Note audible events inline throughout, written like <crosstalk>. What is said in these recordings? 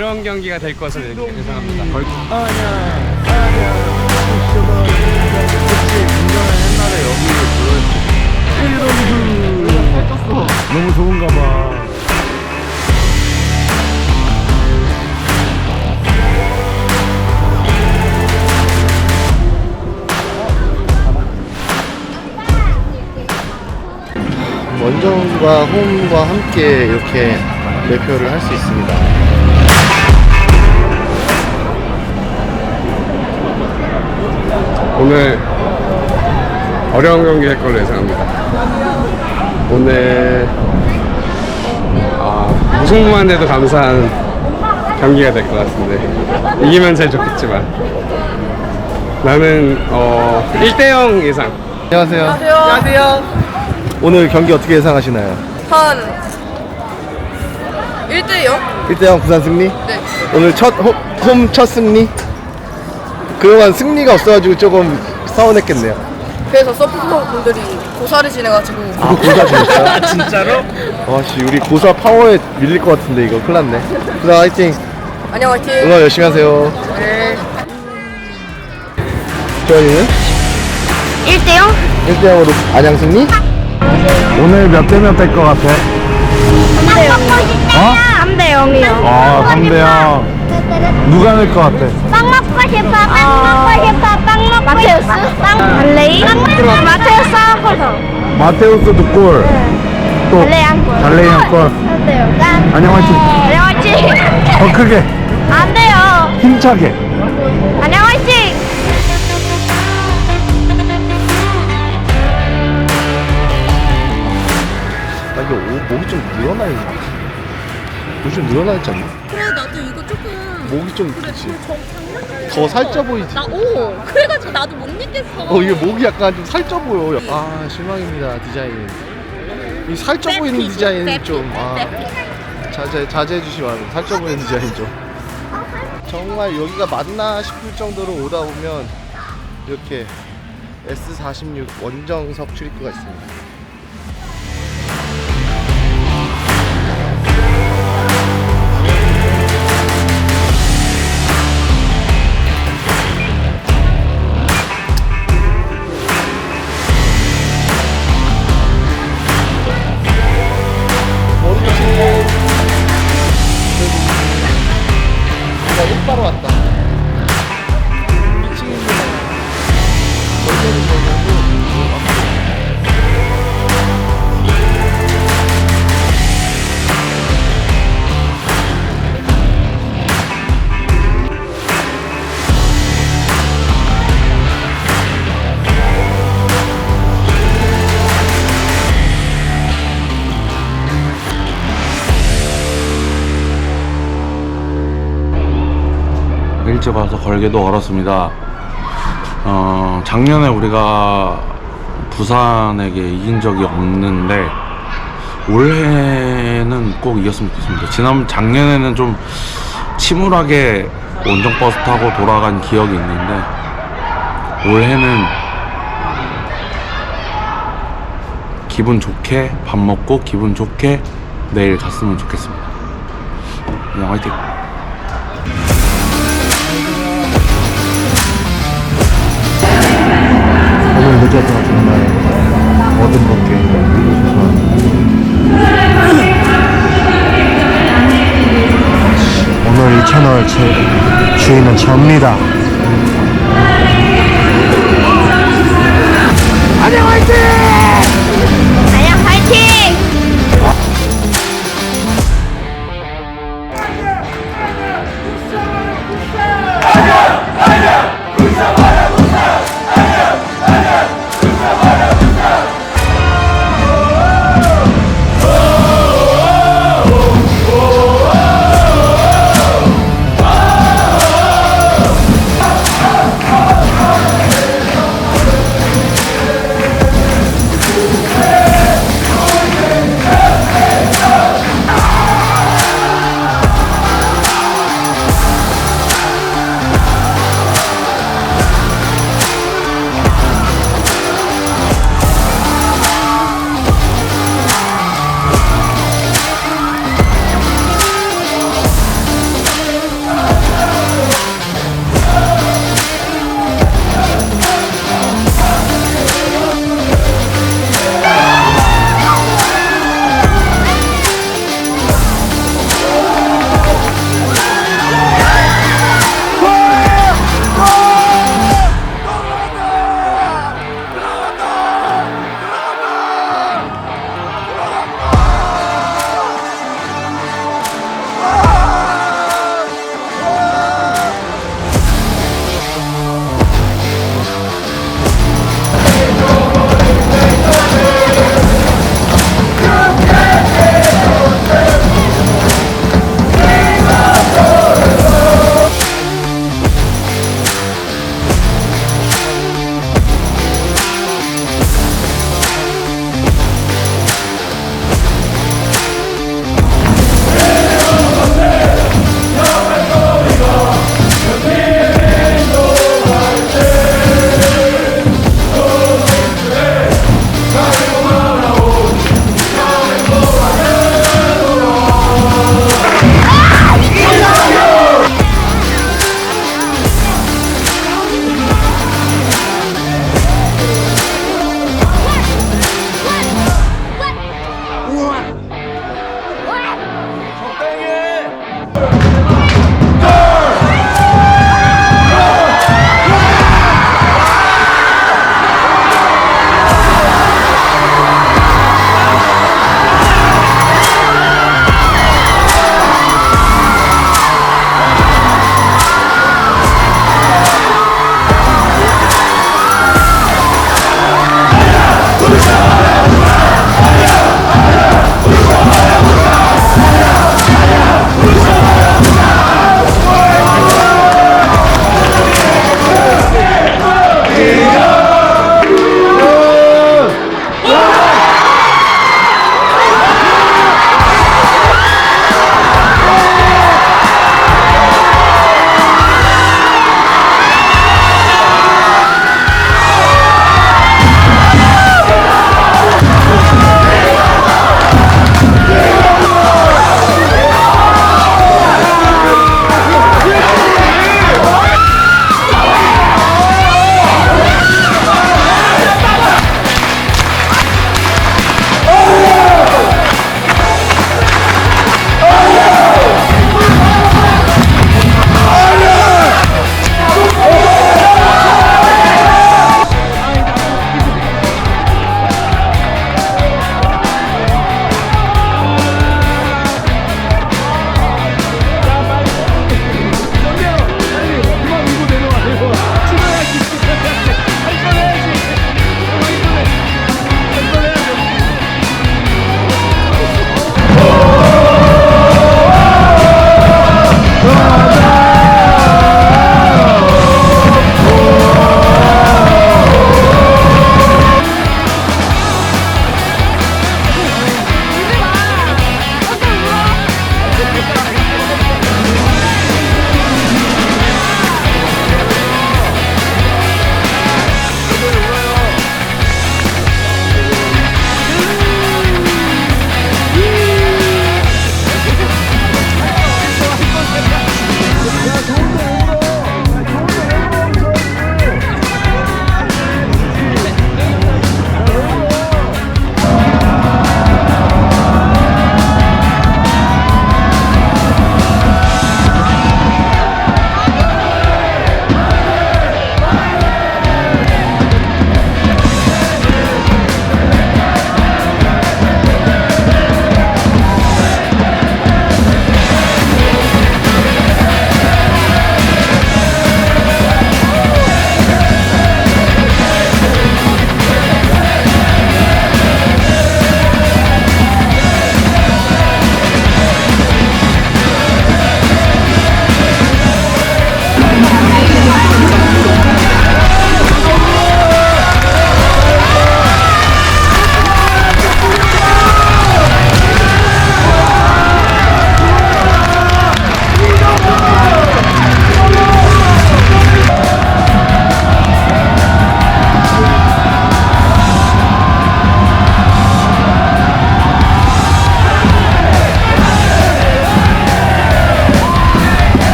어려운 경기가 될 것을 예상합니다. 걸- 너무 좋은가 봐. 원정과 홈과 함께 이렇게 매표를 할 수 있습니다. 오늘 어려운 경기 될 걸로 예상합니다. 오늘 아, 무승부만 돼도 감사한 경기가 될 것 같은데 이기면 제일 좋겠지만 나는 어 1대0 예상 안녕하세요. 안녕하세요. 오늘 경기 어떻게 예상하시나요? 한 1대 0? 1대0 부산 승리? 네. 오늘 첫 홈첫 승리? 그동안 승리가 없어가지고 조금 서운했겠네요. 그래서 서포터 분들이 고사를 지내가지고 아, 고사 중이었어요? <laughs> 아, 진짜로? 와씨 우리 고사 파워에 밀릴 것 같은데 이거 큰일 났네. 부산 화이팅! 안녕 화이팅. 응원 열심히 하세요. 네. 조현이는? 1대0? 1대0으로 안양 승리? 오늘 몇 대 몇 될 것 같아? 어? 3대 0이요. 아, 3대 0. 누가 낼 것 같아? 빵 먹고 싶어, 빵 먹고 싶어, 빵 먹고 마테우스? 빵 달레이? 마테우스 한 골 더. 마테우스도 골. 또 달레이 한 골. 달레이 한 골. 어때요? 안녕 화이팅. 안녕 화이팅! 더 크게, 안 돼요. 힘차게. 안녕 화이팅! 나 이게 오- 목이 좀 늘어나 있는 목이 좀 늘어나 있지 않나? 목이 좀 그래 그치? 좀 정- 더 살쪄 보이지? 나오 그래가지고 나도 못 믿겠어. 어 이게 목이 약간 좀 살쪄 보여. 아 실망입니다 디자인. 이 살쪄 보이는 디자인 좀아. 떼피. 자제 자제해 주시기 바랍니다. 살쪄 보이는 디자인 좀. 정말 여기가 맞나 싶을 정도로 오다 보면 이렇게 S46 원정석 출입구가 있습니다 일찍 와서 걸기도 어렵습니다. 어, 작년에 우리가 부산에게 이긴 적이 없는데 올해는 꼭 이겼으면 좋겠습니다. 지난 작년에는 좀 침울하게 원정 버스 타고 돌아간 기억이 있는데 올해는 기분 좋게 밥 먹고 기분 좋게 내일 갔으면 좋겠습니다. 그냥 화이팅! 늦어서 정말 얻은 것게 오늘 이 채널 제 주인은 접니다. 안녕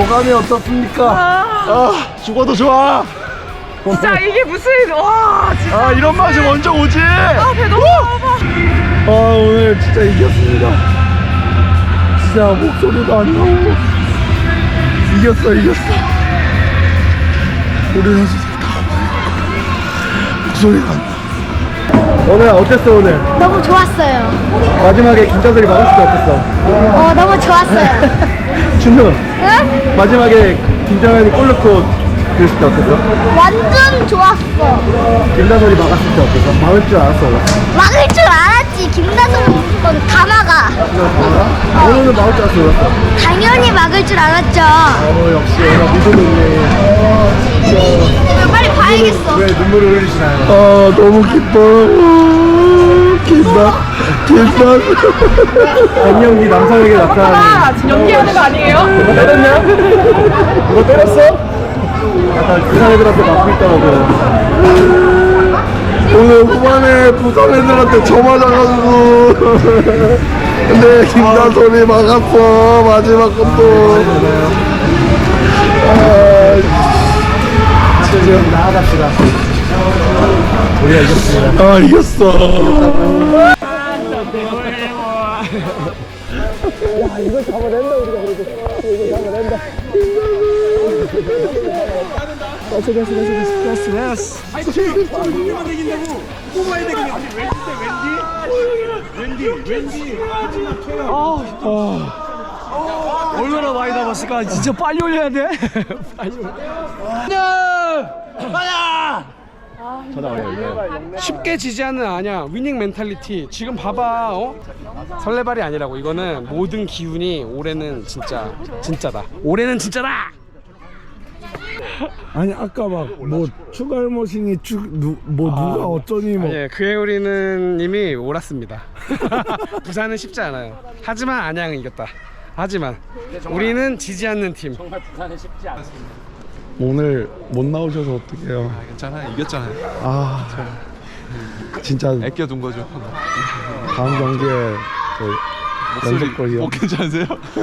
소감이 어떻습니까? 아, 죽어도 좋아. 진짜 이게 무슨 와 진짜 아, 이런 맛이 먼저 오지. 아, 배 너무 아파. 아, 오늘 진짜 이겼습니다. 진짜 목소리도 안 나오고. 이겼어, 이겼어. 우리 선수들 다 목소리가 안 나. 오늘 어땠어, 오늘? 너무 좋았어요. 마지막에 김자설이 막았을 때 어땠어? 어, 너무 좋았어요. <laughs> 준우, 응? 마지막에 김정현이 골 넣고 그랬을 때 어땠어? 완전 좋았어. 김다솔이 막았을 때 어땠어? 막을 줄 알았어? 막을 줄 알았지. 김다솔은 무조건 다 막아. 오늘은 막을 줄 알았어, 몰랐어? 당연히 막을 줄 알았죠. 어, 역시 오늘 믿음이 있네. 빨리 봐야겠어. 왜 눈물을 흘리시나요? 아, 너무 기뻐. 기뻐. 기뻐. 안녕, 네 남성에게 나타나는. 아 지금 연기하는 거 아니에요? 누가 때렸냐? 누가 때렸어? 약간 부산 애들한테 맞고 있더라고. 오늘 후반에 부산 애들한테 저 맞아가지고. 근데 김다솔이 막았어. 마지막 것도. 아, 지금 나아갑시다. 우리가 이겼습니다. 아, 이겼어. 얼마나 많이 남았을까? 진짜 빨리 올려야 돼. <laughs> 빨리 올려. 쉽게 지지하는 아니야. 위닝 멘탈리티 지금 봐봐 어? 설레발이 아니라고. 이거는 모든 기운이 올해는 진짜 진짜다. 올해는 진짜다! <laughs> 아니 아까 막 뭐 추가 머신이 쭉뭐 누가 어쩌니 뭐. 예, 그해우리는 님이 옳았습니다. <laughs> 부산은 쉽지 않아요. 하지만 안양은 이겼다. 하지만 우리는 지지 않는 팀 오늘 못 나오셔서 어떡해요 괜찮아 이겼잖아요. 아 진짜 아껴둔 거죠. 다음 경기에 저 연속골이요 괜찮으세요? <laughs>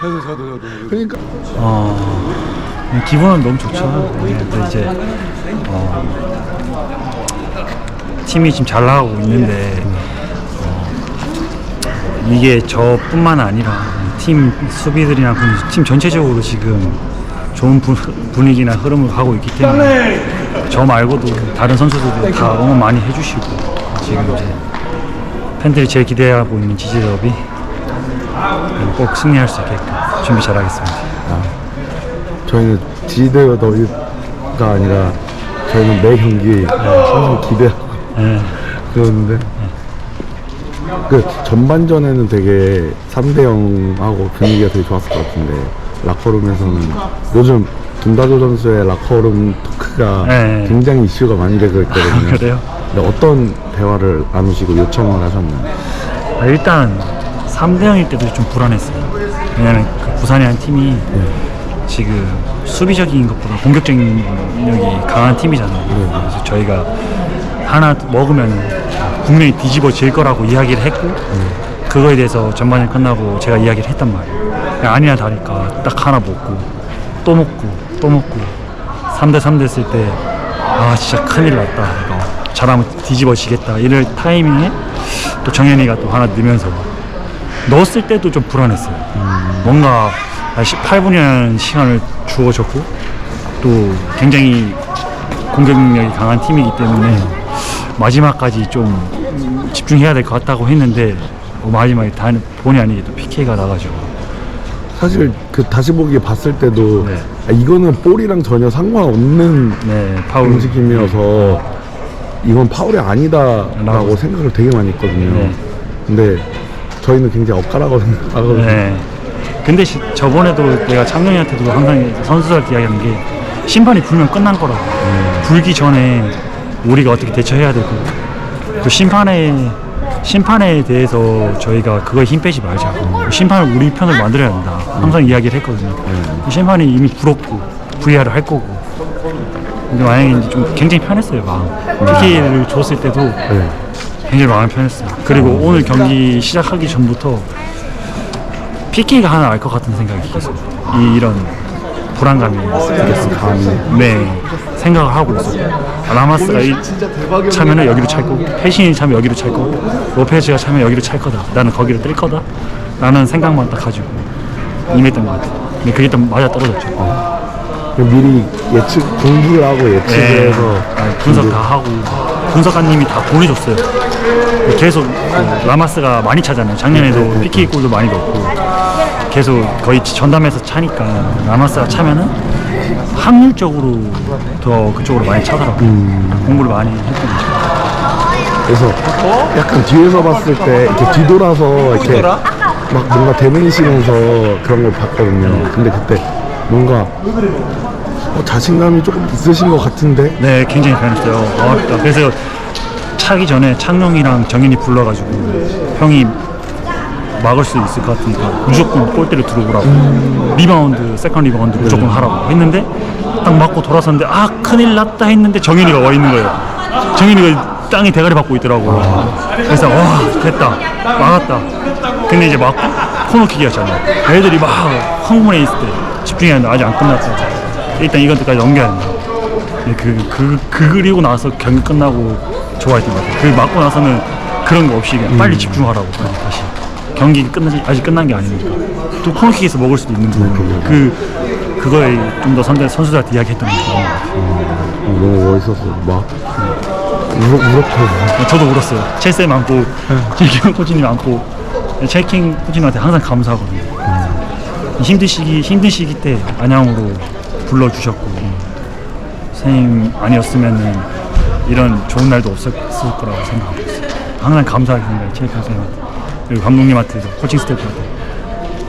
저도 저도 저도. 그러니까 어, 네, 기분은 너무 좋죠. 네, 근데 이제 어, 팀이 지금 잘 나가고 있는데 어, 이게 저뿐만 아니라 팀 수비들이나 그팀 전체적으로 지금 좋은 분, 분위기나 흐름을 가고 있기 때문에 저 말고도 다른 선수들도 다 응원 많이 해주시고 지금 이제 팬들이 제일 기대하고 있는 지지 더비 꼭 승리할 수 있게끔 준비 잘하겠습니다. 저희는 지대가 더위가 아니라 저희는 매 경기 항상 기대하고 네. 그러는데 그 전반전에는 되게 3대 0하고 분위기가 되게 좋았을 것 같은데 라커룸에서는 요즘 김다조 선수의 라커룸 토크가 네. 굉장히 이슈가 많이 되고 있거든요. 그래요? 근데 어떤 대화를 나누시고 요청을 하셨나요? 아, 일단 3대 0일 때도 좀 불안했어요. 왜냐면 그 부산의 한 팀이 지금 수비적인 것보다 공격적인 능력이 강한 팀이잖아요. 그래서 저희가 하나 먹으면 분명히 뒤집어질 거라고 이야기를 했고 그거에 대해서 전반전 끝나고 제가 이야기를 했단 말이에요. 아니나 다를까 딱 하나 먹고 또 먹고 또 먹고 3대 3 됐을 때 아 진짜 큰일 났다. 이거 잘하면 뒤집어지겠다. 이럴 타이밍에 또 정현이가 또 하나 넣으면서 넣었을 때도 좀 불안했어요. 뭔가 18분이라는 시간을 주어졌고 또 굉장히 공격력이 강한 팀이기 때문에 마지막까지 좀 집중해야 될 것 같다고 했는데 어, 마지막에 다 본의 아니게 또 PK가 나가지고 사실 그 다시 보기 봤을 때도 네. 아, 이거는 볼이랑 전혀 상관없는 네 파울 움직임이어서 이건 파울이 아니다라고 라고. 생각을 되게 많이 했거든요. 네. 근데 저희는 굉장히 엇가라고 <laughs> 생각하거든요. 네. 근데 시- 저번에도 내가 창룡이한테도 항상 선수들한테 이야기하는 게 심판이 불면 끝난 거라고. 불기 전에 우리가 어떻게 대처해야 되고 또 심판에 심판에 대해서 저희가 그거에 힘 빼지 말자고 심판을 우리 편을 만들어야 된다. 항상 이야기를 했거든요. 심판이 이미 불었고 VR을 할 거고. 근데 만약에 이제 좀 굉장히 편했어요 마음. PK를 줬을 때도 네. 굉장히 마음이 편했어요. 그리고 오늘 경기 시작하기 전부터 PK가 하나 알 것 같은 생각이 계속 이 이런 불안감이 생겼어. 네 생각을 하고 있어. 라마스가 이 차면은 여기로 찰 거고 패신이 차면 여기로 찰 거고 로페즈가 차면 여기로 찰 거다. 나는 거기를 뜰 거다. 라는 생각만 딱 가지고 임했던 것 같아. 근데 그게 또 맞아 떨어졌죠. 미리 예측 공부를 하고 예측을 네, 해서 아, 분석 다 하고 분석가님이 다 보내줬어요. 계속 그 라마스가 많이 차잖아요. 작년에도 PK 골도 많이 넣고 계속 거의 전담해서 차니까 라마스가 차면은 확률적으로 더 그쪽으로 많이 차더라고. 요 공부를 많이 했던 거죠. 그래서 약간 뒤에서 봤을 때 이렇게 뒤돌아서 이렇게 막 뭔가 대면이시면서 그런 걸 봤거든요. 근데 그때 뭔가 어, 자신감이 조금 있으신 것 같은데 네, 굉장히 변했어요. 어, 그래서 차기 전에 창룡이랑 정현이 불러가지고 형이 막을 수 있을 것 같으니까 무조건 골대를 들어오라고 리바운드, 세컨 리바운드 무조건 하라고 했는데 딱 맞고 돌아섰는데 아 큰일 났다 했는데 정현이가 와 있는 거예요. 정현이가 땅에 대가리 받고 있더라고. 그래서 와 됐다 막았다. 근데 이제 막고 코너킥이었잖아요. 애들이 막 황문에 있을 때 집중해야 하는데 아직 안 끝났다. 일단 이것까지 넘겨야 된다. 네, 그, 그, 그 그리고 나서 경기 끝나고 좋아했던 것 같아요. 그 맞고 나서는 그런 거 없이 그냥 빨리 집중하라고 그냥 다시. 경기 끝나지 아직 끝난 게 아니니까. 또 코너킥에서 먹을 수도 있는 거고. 그 그거에 좀 더 선대 선수들한테 이야기했던 거. 어, 너무 멋있었어. 막 울어 울었거든요. 저도 울었어요. 첼세 많고 김기현 <laughs> 코치님 많고 체킹 코치님한테 항상 감사하거든요. 힘든 시기 힘든 시기 때 안양으로 불러 주셨고 선생님 아니었으면은 이런 좋은 날도 없었을 거라고 생각하고 있어요. 항상 감사하게 생각해요. 체킹 선생님한테 그리고 감독님한테도 코칭 스태프한테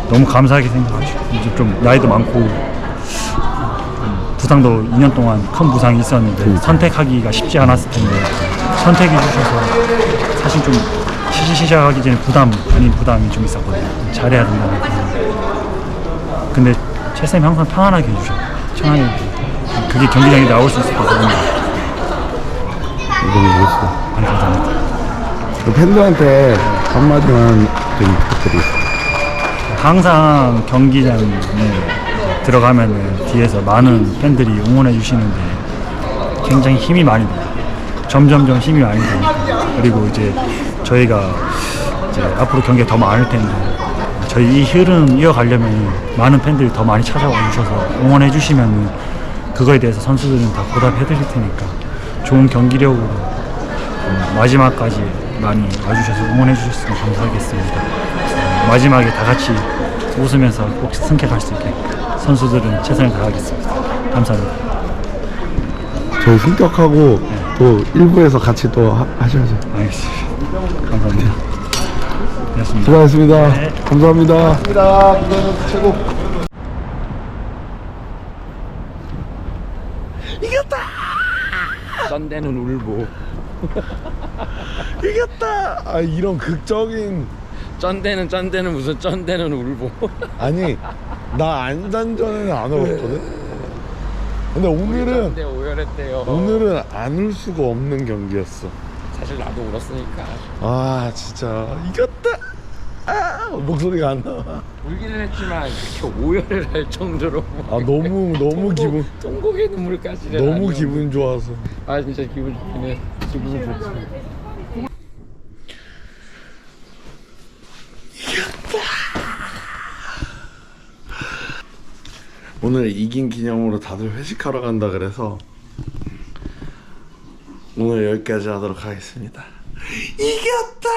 너무 감사하게 생각하시고 이제 좀 나이도 많고 음, 부상도 2년 동안 큰 부상이 있었는데 선택하기가 쉽지 않았을 텐데 선택해 주셔서 사실 좀 시시 시작하기 전에 부담 아닌 부담이 좀 있었거든요. 잘해야 된다는 부담. 근데 최쌤이 항상 편안하게 해주셔. 편안하게. 해주셔. 그게 경기장에 나올 수 있을 것 같아요. 너무 멋있어. 많이 감사합니다. 그 팬들한테 한마디만 좀 부탁드리겠습니다. 항상 경기장에 들어가면은 뒤에서 많은 팬들이 응원해 주시는데 굉장히 힘이 많이 돼요. 점점점 힘이 많이 되니까 그리고 이제 저희가 이제 앞으로 경기가 더 많을 텐데 저희 이 흐름 이어가려면 많은 팬들이 더 많이 찾아와 주셔서 응원해 주시면 그거에 대해서 선수들은 다 보답해 드릴 테니까 좋은 경기력으로 음, 마지막까지 많이 와주셔서 응원해 주셨으면 감사하겠습니다. 마지막에 다 같이 웃으면서 꼭 승격할 수 있게 선수들은 최선을 다하겠습니다. 감사합니다. 저희 승격하고 또 일부에서 같이 또 하, 하셔야죠. 알겠습니다. 감사합니다. 고맙습니다. 수고하셨습니다. 네. 감사합니다. 감사합니다. 김현우 최고. 썬데는 울보. <laughs> 이겼다. 아 이런 극적인 쩐데는 쩐데는 무슨 쩐데는 울보. 아니 나 안단전에는 안 울었거든. 근데 오늘은 오열했대요. 오늘은 안 울 수가 없는 경기였어. 사실 나도 울었으니까. 아 진짜 이겼다. 아 목소리가 안 나와. 울기는 했지만 그렇게 오열을 할 정도로. 아 너무 너무 기분 통곡의 눈물까지는. 너무. 기분 좋아서. 아 진짜 기분 좋네. 기분 좋지. 오늘 이긴 기념으로 다들 회식하러 간다 그래서 오늘 여기까지 하도록 하겠습니다. 이겼다!